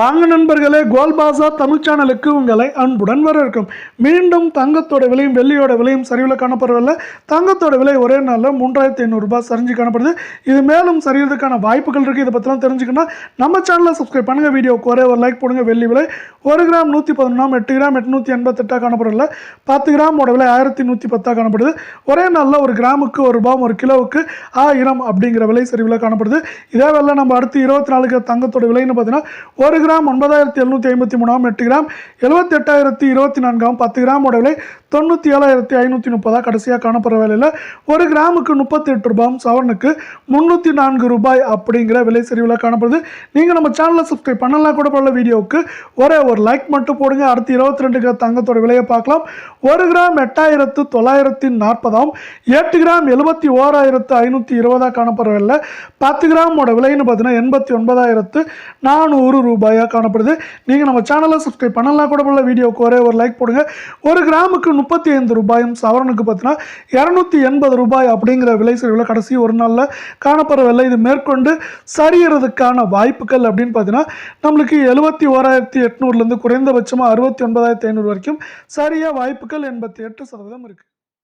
வாங்க நண்பர்களே கோல்பாசா தமிழ் சேனலுக்கு உங்களை அன்புடன் வரவேற்கும். மீண்டும் தங்கத்தோட விலையும் வெள்ளியோட விலையும் சரிவில் காணப்படவில்லை தங்கத்தோட விலை ஒரே நாளில் மூன்றாயிரத்தி ஐநூறுரூபா சரிஞ்சு காணப்படுது. இது மேலும் சரியறதுக்கான வாய்ப்புகள் இருக்குது இதை பற்றிலாம் தெரிஞ்சுக்கணும் நம்ம சேனலை சப்ஸ்கிரைப் பண்ணுங்கள் வீடியோக்கு ஒரே ஒரு லைக் போடுங்க. வெள்ளி விலை ஒரு கிராம் நூற்றி பதினொன்றாம் எட்டு கிராம் எட்நூற்றி எண்பத்தெட்டாக காணப்படவில்லை பத்து கிராமோட விலை ஆயிரத்தி நூற்றி பத்தாக காணப்படுது. ஒரே நாளில் ஒரு கிராமுக்கு ஒரு ரூபாய் ஒரு கிலோவுக்கு ஆயிரம் அப்படிங்கிற விலை சரிவில் காணப்படுது. இதே வேலை நம்ம அடுத்து இருபத்தி நாலுக்கு தங்கத்தோட விலைன்னு பார்த்தீங்கன்னா ஒரு கிராம் ஒன்பதாயிரத்தி எழுநூற்றி ஐம்பத்தி மூணாம் எட்டு கிராம் எழுபத்தி எட்டாயிரத்தி இருபத்தி நான்காம் பத்து கிராமோட விலை தொண்ணூற்றி ஏழாயிரத்தி ஐநூற்றி முப்பதாக கடைசியாக காணப்படுற வேலையில் ஒரு கிராமுக்கு முப்பத்தி எட்டு ரூபாயும் சவரனுக்கு முந்நூற்றி நான்கு ரூபாய் அப்படிங்கிற விலை சரிவில் காணப்படுது. நீங்கள் நம்ம சேனலை சப்ஸ்கிரைப் பண்ணலாம் கூட பல வீடியோவுக்கு ஒரே ஒரு லைக் மட்டும் போடுங்க. அடுத்து இருபத்தி ரெண்டு கிராம் தங்கத்தோட விலையை பார்க்கலாம். ஒரு கிராம் எட்டாயிரத்து தொள்ளாயிரத்தி நாற்பதாம் எட்டு கிராம் எழுபத்தி ஓராயிரத்து ஐநூற்றி இருபதாக காணப்படுற வேலையில் பத்து கிராமோட விலைன்னு பார்த்தீங்கன்னா எண்பத்தி ஒன்பதாயிரத்து நானூறு ரூபாய் ரூபாயாக காணப்படுது. நீங்கள் நம்ம சேனலை சப்ஸ்கிரைப் பண்ணலாம் கூட உள்ள வீடியோவுக்கு ஒரே ஒரு லைக் போடுங்க. ஒரு கிராமுக்கு முப்பத்தி ஐந்து ரூபாயும் சவரனுக்கு பார்த்தீங்கன்னா இரநூத்தி எண்பது ரூபாய் அப்படிங்கிற விலை சரிவில் கடைசி ஒரு நாளில் காணப்படவில்லை. இது மேற்கொண்டு சரியறதுக்கான வாய்ப்புகள் அப்படின்னு பார்த்தீங்கன்னா நம்மளுக்கு எழுபத்தி ஓராயிரத்தி எட்நூறுலேருந்து குறைந்தபட்சமாக அறுபத்தி ஒன்பதாயிரத்தி ஐநூறு வரைக்கும் சரியாக வாய்ப்புகள் எண்பத்தி எட்டு சதவீதம் இருக்குது